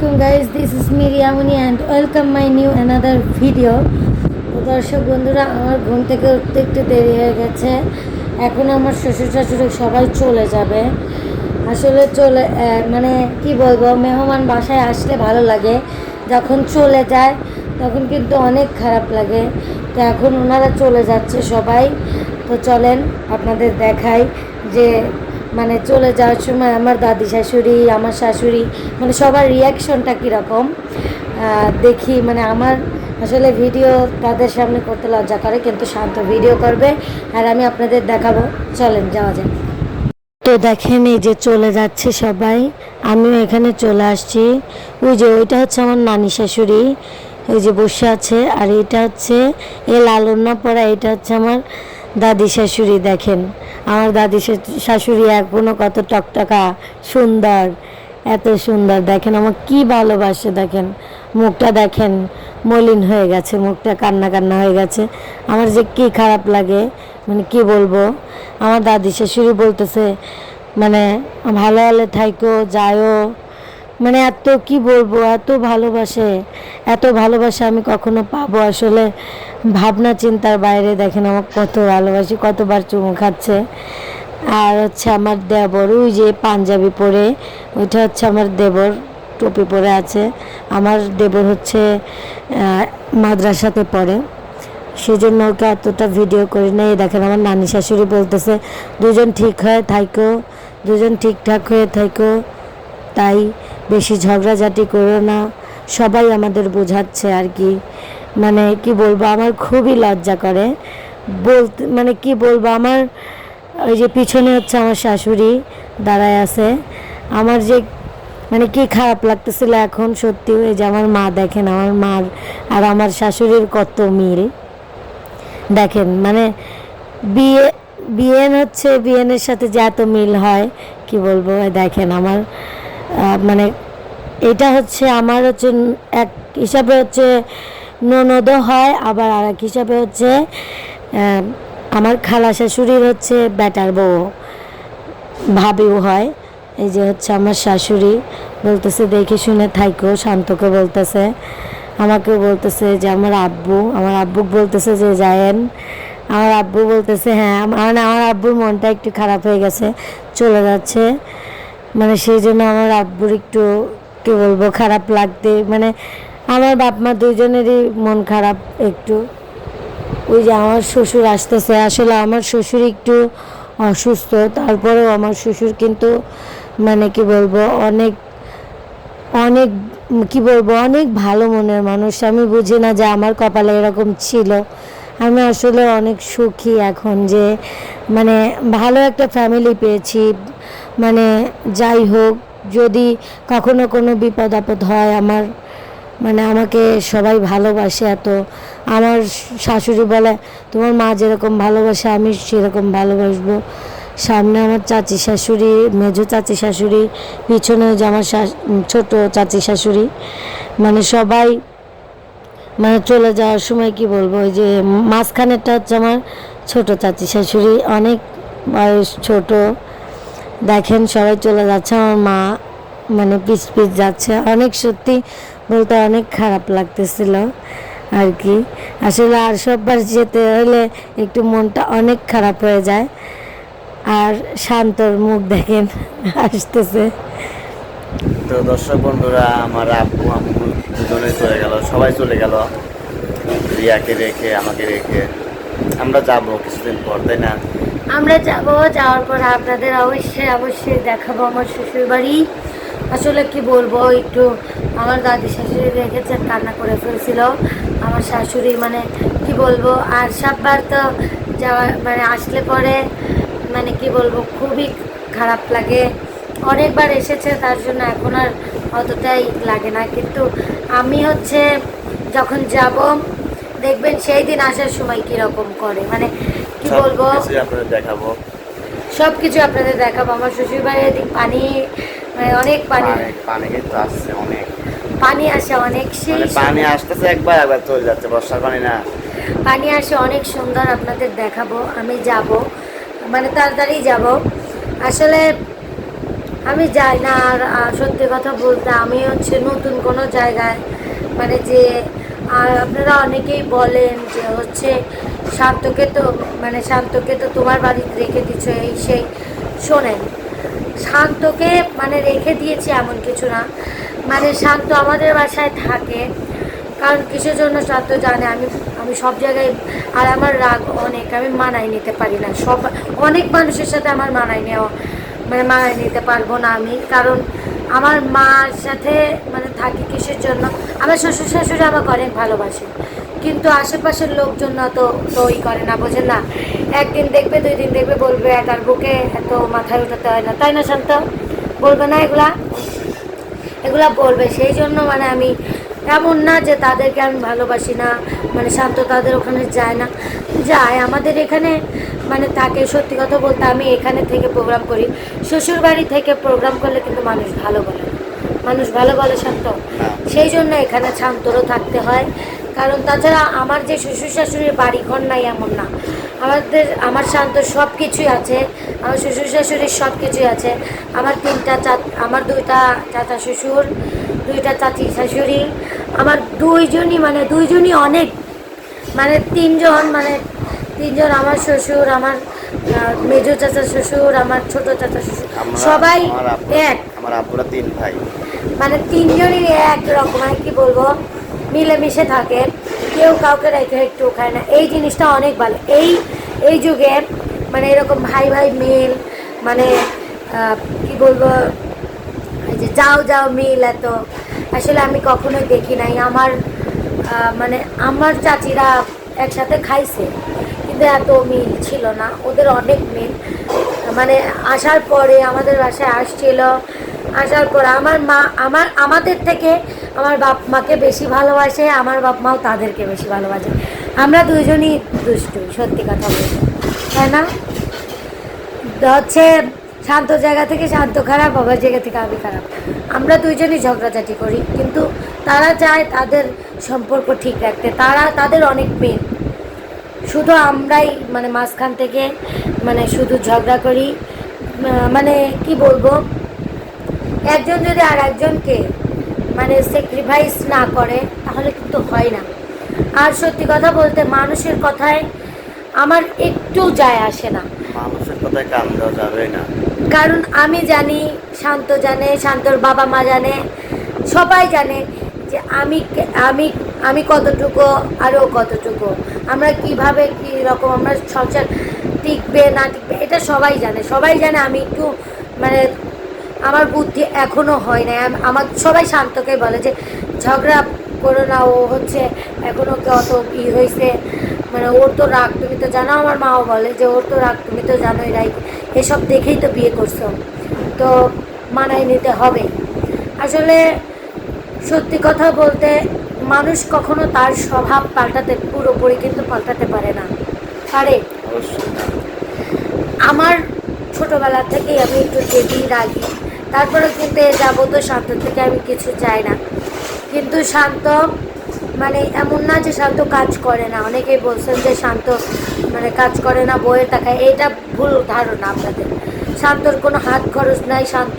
আলাইকুম guys this is Miriamoni and welcome my new another video তো দর্শক বন্ধুরা, আমার ঘুম থেকে উঠতে একটু দেরি হয়ে গেছে। এখন আমার শ্বশুর শাশুড়ি সবাই চলে যাবে। আসলে চলে মানে কি বলব, মেহমান বাসায় আসলে ভালো লাগে। যখন চলে যায়, তখন কিন্তু অনেক খারাপ লাগে। তো এখন ওনারা চলে যাচ্ছে সবাই। তো চলেন, আপনাদের দেখাই যে মানে চলে যাওয়ার সময় আমার দাদি শাশুড়ি, আমার শাশুড়ি মানে সবার রিয়াকশনটা কীরকম? দেখি মানে আমার আসলে ভিডিও তাদের সামনে করতে লজ্জা করে, কিন্তু শান্ত ভিডিও করবে। আর আমি আপনাদের দেখাবো। চলেন, যাওয়া যাক। তো দেখেন, এই যে চলে যাচ্ছে সবাই। আমিও এখানে চলে আসছি। ওই যে, ওইটা হচ্ছে আমার নানি শাশুড়ি। ওই যে বসে আছে। আর এটা হচ্ছে এ লালন্না পড়া, এটা হচ্ছে আমার দাদি শাশুড়ি দেখেন। আমার দাদি শাশু- শাশুড়ি এখনও কত টকটকা, সুন্দর, এত সুন্দর। দেখেন আমার কি ভালোবাসে, দেখেন। মুখটা দেখেন, মলিন হয়ে গেছে, মুখটা কান্না কান্না হয়ে গেছে। আমার যে কি খারাপ লাগে মানে কি বলব? আমার দাদি শাশুড়ি বলতেছে মানে ভালো হলে থাইকো যায়ও মানে এত কি বলব, এত ভালোবাসে, এত ভালোবাসা আমি কখনো পাবো। আসলে ভাবনা চিন্তার বাইরে দেখেন আমার কত ভালোবাসি, কতবার চুমু খাচ্ছে। আর হচ্ছে আমার দেবর, ওই যে পাঞ্জাবি পরে, ওইটা হচ্ছে আমার দেবর, টুপি পরে আছে। আমার দেবর হচ্ছে মাদ্রাসাতে পড়ে। সেজন্য ওকে এতটা ভিডিও করি নাই। দেখেন আমার নানি শাশুড়ি বলতেছে, দুজন ঠিক হয়ে থাইকো, দুজন ঠিকঠাক হয়ে থাইকো। তাই বেশি ঝগড়াঝাটি করো না। সবাই আমাদের বোঝাচ্ছে আর কি। মানে কি বলব, আমার খুবই লজ্জা করে। বলতে মানে কি বলব, আমার ওই যে পিছনে হচ্ছে আমার শাশুড়ি দাঁড়ায় আছে। আমার যে মানে কি খারাপ লাগতেছিল এখন সত্যি, ওই যে আমার মা দেখেন, আমার মার আর আমার শাশুড়ির কত মিল। দেখেন মানে বিয়ে বিএন হচ্ছে বিএনের সাথে যে এত মিল হয়, কি বলব দেখেন আমার মানে এটা হচ্ছে আমার হচ্ছে এক হিসাবে হচ্ছে ননদও হয়, আবার আর এক হিসাবে হচ্ছে আমার খালা শাশুড়ির হচ্ছে ব্যাটার বউ, ভাবিও হয়। এই যে হচ্ছে আমার শাশুড়ি বলতেছে, দেখে শুনে থাইকো, শান্তকে বলতেছে, আমাকেও বলতেছে যে আমার আব্বু আমার আব্বু বলতেছে যে যায়েন। আমার আব্বু বলতেছে হ্যাঁ মানে আমার আব্বুর মনটা একটু খারাপ হয়ে গেছে, চলে যাচ্ছে। মানে সেই জন্য আমার আব্বুর একটু, কী বলব, খারাপ লাগতে মানে আমার বাপ মা দুজনেরই মন খারাপ একটু। ওই যে আমার শ্বশুর আসতেছে, আসলে আমার শ্বশুর একটু অসুস্থ, তারপরেও আমার শ্বশুর কিন্তু মানে কি বলব, অনেক অনেক, কি বলব, অনেক ভালো মনের মানুষ। আমি বুঝি না যে আমার কপালে এরকম ছিল। আমি আসলে অনেক সুখী এখন যে মানে ভালো একটা ফ্যামিলি পেয়েছি। মানে যাই হোক, যদি কখনো কোনো বিপদ আপদ হয় আমার মানে আমাকে সবাই ভালোবাসে এত। আমার শাশুড়ি বলে, তোমার মা যেরকম ভালোবাসে, আমি সেরকম ভালোবাসবো। সামনে আমার চাচি শাশুড়ি মেজো চাচি শাশুড়ি পিছনে যে আমার ছোট চাচি শাশুড়ি মানে সবাই মানে চলে যাওয়ার সময় কি বলব, ওই যে মাঝখানেরটা হচ্ছে আমার ছোট চাচি শাশুড়ি, অনেক বয়স ছোট। দেখেন সবাই চলে যাচ্ছে, আমার মা মানে পিছ পিছ যাচ্ছে। অনেক সত্যি বলতে অনেক খারাপ লাগতেছিল আর কি। আসলে আর সববার যেতে হলে একটু মনটা অনেক খারাপ হয়ে যায়। আর শান্তর মুখ দেখেন আসতেছে তো দর্শক বন্ধুরা, আমার আব্বু, আম্মু দুজনে চলে গেল, সবাই চলে গেল। রিয়াকে রেখে, আমাকে রেখে। আমরা যাব কিছুদিন পর, তাই না? আমরা যাব, যাওয়ার পর আপনাদের অবশ্যই অবশ্যই দেখাবো আমার শ্বশুর বাড়ি আসলে কি বলব, একটু আমার দাদি শাশুড়ি রেখেছে, কান্না করে ফেলছিল। আমার শাশুড়ি মানে কি বলব, আর সববার তো যাওয়া মানে আসলে পরে মানে কি বলব, খুবই খারাপ লাগে। অনেকবার এসেছে, তার জন্য এখন আর অতটাই লাগে না। কিন্তু আমি হচ্ছে যখন যাব, দেখবেন সেই দিন আসার সময় কীরকম করে। মানে কি বলব? আপনাদের দেখাবো। সব কিছু আপনাদের দেখাবো। আমার শ্বশুর বাড়ির এদিক পানি মানে অনেক পানি। পানি পানি কিন্তু আসছে অনেক। পানি আসে অনেক সেই মানে পানি আসতেছে একবার একবার চলে যাচ্ছে। বর্ষার পানি না। পানি আসে অনেক সুন্দর আপনাদের দেখাবো। আমি যাব। মানে তাড়াতাড়ি যাব। আসলে আমি যাই না আর সত্যি কথা বলতে আমি হচ্ছে নতুন কোনো জায়গায় মানে যে আর আপনারা অনেকেই বলেন যে হচ্ছে শান্তকে তো মানে শান্তকে তো তোমার বাড়িতে রেখে দিচ্ছ এই সেই। শোনেন, শান্তকে মানে রেখে দিয়েছি এমন কিছু না। মানে শান্ত আমাদের বাসায় থাকে, কারণ কিসের জন্য শান্ত জানে? আমি আমি সব জায়গায়, আর আমার রাগ অনেক, আমি মানায় নিতে পারি না। সব, অনেক মানুষের সাথে আমার মানায় নেওয়া মানে মানায় নিতে পারব না আমি। কারণ আমার মার সাথে মানে থাকি কিসের জন্য? আমার শ্বশুর শাশুড়ি আমাকে অনেক ভালোবাসে, কিন্তু আশেপাশের লোকজন না তো ওই করে না বোঝে না? একদিন দেখবে, দুই দিন দেখবে, বলবে একার বুকে এত মাথায় উঠাতে হয় না। তাই না, শান্ত? বলবে না এগুলা? এগুলা বলবে, সেই জন্য মানে আমি এমন না যে তাদেরকে আমি ভালোবাসি না মানে শান্ত তাদের ওখানে যায় না। যায়, আমাদের এখানে মানে থাকে, সত্যি কথা বলতে আমি এখানে থেকে প্রোগ্রাম করি। শ্বশুর বাড়ি থেকে প্রোগ্রাম করলে কিন্তু মানুষ ভালো বলে। না। মানুষ ভালো ভালো শান্ত সেই জন্য এখানে শান্তরও থাকতে হয়। কারণ তাছাড়া আমার যে শ্বশুর শাশুড়ির বাড়ি ঘর নাই এমন না। আমাদের আমার শান্ত সব কিছুই আছে আমার শ্বশুর শাশুড়ির সব কিছুই আছে। আমার তিনটা চা আমার দুইটা চাচা শ্বশুর দুইটা চাচি শাশুড়ি। আমার দুইজনই মানে দুইজনই অনেক। মানে তিনজন মানে তিনজন আমার শ্বশুর আমার মেজো চাচা শ্বশুর আমার ছোট চাচা শ্বশুর। সবাই এক। আমার আব্বুরা তিন ভাই। মানে তিনজনই এক রকম আর কি বলব, মিলেমিশে থাকে। কেউ কাউকে রেখে একটু খায় না। এই জিনিসটা অনেক ভালো। এই এই যুগে মানে এরকম ভাই ভাই মিল মানে কি বলব যে যাও যাও মিল এত, আসলে আমি কখনোই দেখি নাই। আমার মানে আমার চাচিরা একসাথে খাইছে, কিন্তু এত মিল ছিল না। ওদের অনেক মিল। মানে আসার পরে আমাদের বাসায় আসছিল আসার পর আমার মা, আমার, আমাদের থেকে আমার বাপ মাকে বেশি ভালোবাসে, আমার বাপ মাও তাদেরকে বেশি ভালোবাসে। আমরা দুজনই দুষ্টু, সত্যি কথা বলতে। তাই না? হচ্ছে শান্ত জায়গা থেকে শান্ত খারাপ বাবার জায়গা থেকে আমি খারাপ। আমরা দুইজনই ঝগড়াঝাটি করি, কিন্তু তারা চায় তাদের সম্পর্ক ঠিক রাখতে। তারা, তাদের অনেক মেয়ে শুধু আমরাই মানে মাঝখান থেকে মানে শুধু ঝগড়া করি। মানে কি বলব? একজন যদি আর একজনকে মানে স্যাক্রিফাইস না করে তাহলে কিন্তু হয় না। আর সত্যি কথা বলতে মানুষের কথায় আমার একটু যায় আসে না। মানুষের কথায় কান দেওয়া যাবে না। কারণ আমি জানি শান্ত জানে শান্তর বাবা মা জানে সবাই জানে যে আমি আমি আমি কতটুকু আরও কতটুকু আমরা কীভাবে কি রকম আমরা সংসার টিকবে না টিকবে এটা সবাই জানে। সবাই জানে আমি একটু মানে আমার বুদ্ধি এখনও হয় না আমার সবাই শান্তকে বলে যে ঝগড়া করো না ও হচ্ছে এখনও কত ই হয়েছে মানে ওর তো রাগ তুমি তো জানো আমার মাও বলে যে ওর তো রাগ তুমি তো জানোই রাই এসব দেখেই তো বিয়ে করছ। তো মানায় নিতে হবে। আসলে সত্যি কথা বলতে মানুষ কখনো তার স্বভাব পাল্টাতে পুরোপুরি কিন্তু পাল্টাতে পারে না। পারে। অবশ্যই। আমার ছোটবেলা থেকেই আমি একটু জেদি রাগি। তারপরে কিন্তু এ যাবত শান্ত থেকে আমি কিছু চাই না। কিন্তু শান্ত মানে এমন না যে শান্ত কাজ করে না। অনেকেই বলছেন যে শান্ত মানে কাজ করে না, বইয়ের টাকায়। এটা ভুল ধারণা আপনাদের। শান্তর কোনো হাত খরচ নাই, শান্ত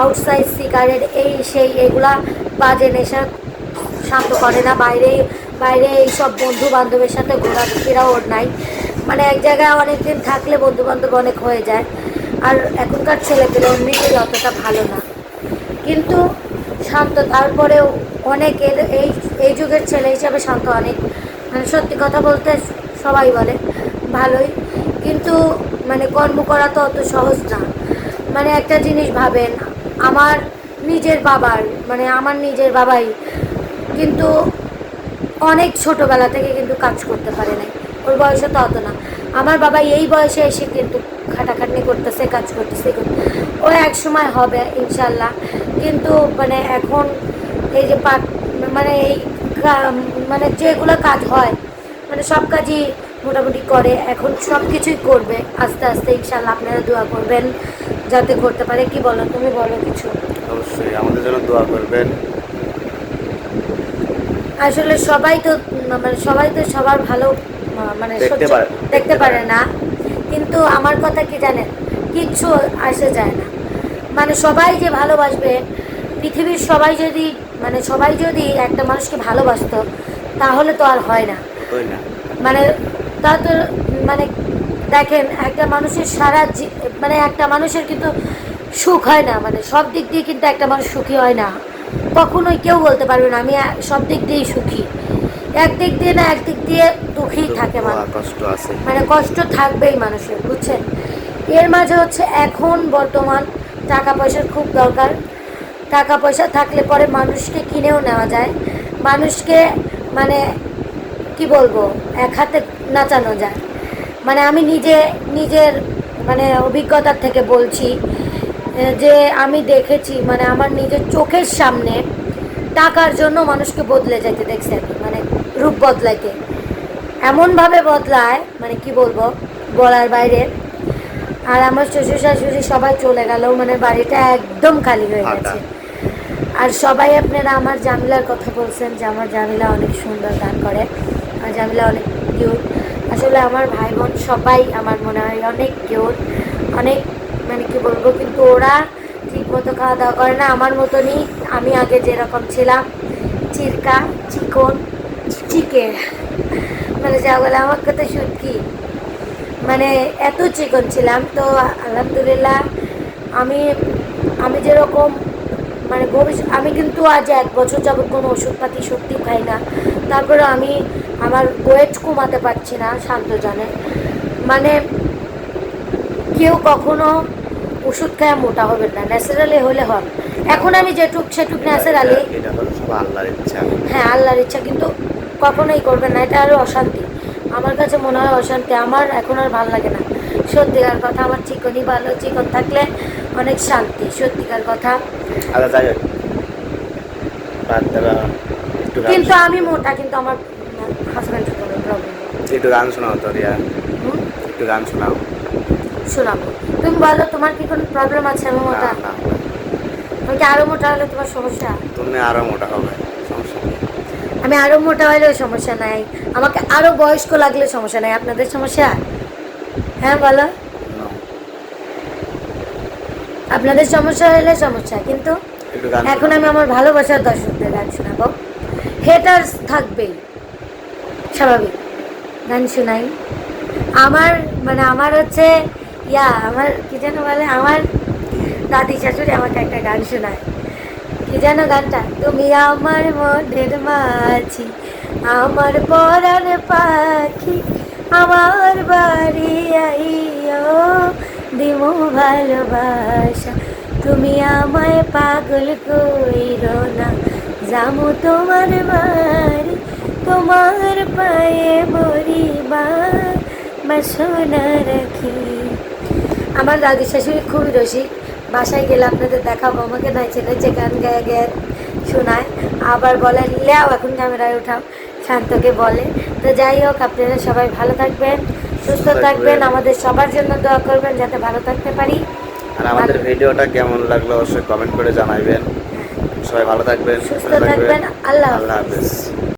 আউটসাইড সিগারেট এই সেই এগুলা বাজে নেশা শান্ত করে না। বাইরে বাইরে এইসব বন্ধু বান্ধবের সাথে ঘোরাফেরা ওর নাই। মানে এক জায়গায় অনেক দিন থাকলে বন্ধু বান্ধব অনেক হয়ে যায়। আর এখনকার ছেলে পেলে এমনিতেই অতটা ভালো না। কিন্তু শান্ত, তারপরেও অনেক এই এই যুগের ছেলে হিসাবে শান্ত অনেক। মানে সত্যি কথা বলতে সবাই বলে ভালোই। কিন্তু মানে কর্ম করা তো অত সহজ না। মানে একটা জিনিস ভাবেন, আমার নিজের বাবার মানে আমার নিজের বাবাই কিন্তু অনেক ছোটবেলা থেকে কিন্তু কাজ করতে পারে নাই। ওর বয়সে তো অত না। আমার বাবা এই বয়সে এসে কিন্তু খাটাখাটনি করতেছে কাজ করতেছে। ও এক সময় হবে ইনশাল্লাহ। কিন্তু মানে এখন এই যে পাট মানে এই মানে যেগুলো কাজ হয় মানে সব কাজই মোটামুটি করে। এখন সব কিছুই করবে আস্তে আস্তে ইনশাল্লাহ আপনারা দোয়া করবেন যাতে করতে পারে। কি বলো তুমি? বলো কিছু। অবশ্যই আমাদের জন্য দোয়া করবেন। আসলে সবাই তো মানে সবাই তো সবার ভালো মানে দেখতে পারে- দেখতে দেখতে পারে না। কিন্তু আমার কথা কি জানেন? কিচ্ছু আসে যায় না। মানে সবাই যে ভালোবাসবে পৃথিবীর সবাই যদি মানে সবাই যদি একটা মানুষকে ভালোবাসতো তাহলে তো আর হয় না। মানে তা তো মানে দেখেন একটা মানুষের সারা মানে একটা মানুষের কিন্তু সুখ হয় না। মানে সব দিক দিয়ে কিন্তু একটা মানুষ সুখী হয় না। কখনোই কেউ বলতে পারবে না আমি সব দিক দিয়েই সুখী। এক দিক দিয়ে না একদিক দিয়ে দুঃখী থাকে মানুষ। কষ্ট আছে। মানে কষ্ট থাকবেই মানুষের বুঝছেন? এর মাঝে হচ্ছে এখন বর্তমান টাকা পয়সার খুব দরকার। টাকা পয়সা থাকলে পরে মানুষকে কিনেও নেওয়া যায়। মানুষকে মানে কি বলব এক হাতে নাচানো যায়। মানে আমি নিজে নিজের মানে অভিজ্ঞতার থেকে বলছি যে আমি দেখেছি মানে আমার নিজের চোখের সামনে টাকার জন্য মানুষকে বদলে যেতে দেখছি আমি মানে রূপ বদলাইতে। এমনভাবে বদলায় মানে কি বলব বলার বাইরে। আর আমার শ্বশুর শাশুড়ি সবাই চলে গেল মানে বাড়িটা একদম খালি হয়ে গেছে। আর সবাই আপনারা আমার জামিলার কথা বলছেন যে আমার জামিলা অনেক সুন্দর গান করে। আর জামিলা অনেক কিউট আসলে আমার ভাই বোন সবাই আমার মনে হয় অনেক কিউট অনেক মানে কি বলব কিন্তু ওরা ঠিক মতো খাওয়া দাওয়া করে না। আমার মতনই আমি আগে যেরকম ছিলাম চিরকা চিকন চিকে মানে যা বলে আমার কথা সত্যি মানে এত চিকন ছিলাম তো আলহামদুলিল্লাহ আমি আমি যেরকম মানে ভবিষ্যৎ আমি কিন্তু আজ এক বছর যাবত কোনো ওষুধপাতি সত্যি খাই না তারপরে আমি আমার ওয়েট কমাতে পারছি না শান্ত জানে মানে কেউ কখনো ওষুধ খায় মোটা হবে না ন্যাচারালি হলে হয় এখন আমি যেটুক সেটুক ন্যাচারালি হ্যাঁ আল্লাহর ইচ্ছা কিন্তু কখনোই করবে না এটা আরও অশান্তি। আমার কাছে মনে হয় অশান্তি আমার এখন আর ভালো লাগে না। সত্যিকার কথা আমার চিকনই ভালো চিকন থাকলে অনেক শান্তি সত্যিকার কথা। আচ্ছা কিন্তু আমি মোটা কিন্তু আমার হাজব্যান্ডের কোনো প্রবলেম একটু গান শোনাও তো রিয়া। একটু গান শোনাও। শোনাবো। তুমি বলো তোমার কি কোনো প্রবলেম আছে? আমি মোটা না, কি আরও মোটা হলে তোমার সমস্যা? তুমি আরও মোটা হবে। আমি আরও মোটা হলেও সমস্যা নাই। আমাকে আরও বয়স্ক লাগলে সমস্যা নাই। আপনাদের সমস্যা? হ্যাঁ বলো। আপনাদের সমস্যা হলে সমস্যা কিন্তু এখন আমি আমার ভালোবাসার দর্শকদের গান শোনাবো। হেটার্স থাকবেই স্বাভাবিক। গান শোনাই। আমার মানে আমার হচ্ছে ইয়া আমার কি যেন বলে আমার দাদি শাশুড়ি আমাকে একটা গান শোনায়। কি যেন গানটা তুমি আমার মনের মাঝি, আমার পরাণ পাখি, আমার বাড়ি আইও দিমু ভালোবাসা। তুমি আমায় পাগল কইর না যামু তোমার বাড়ি, তোমার পায়ে মরিবা, বাসনা রাখি। আমার দাদি শাশুড়ি খুবই রসিক। বাসায় গেলে আপনাদের দেখাবো। আমাকে নাচে নাচে গান গায়ে গায়ে শোনায়। আবার বলে লেও এখন ক্যামেরায় উঠাও। শান্তকে বলে। তো যাই হোক আপনারা সবাই ভালো থাকবেন সুস্থ থাকবেন। আমাদের সবার জন্য দোয়া করবেন যাতে ভালো থাকতে পারি। আর আমাদের ভিডিওটা কেমন লাগল অবশ্যই কমেন্ট করে জানাবেন সবাই ভালো থাকবেন সুস্থ থাকবেন। আল্লাহ আল্লাহ হাফেজ।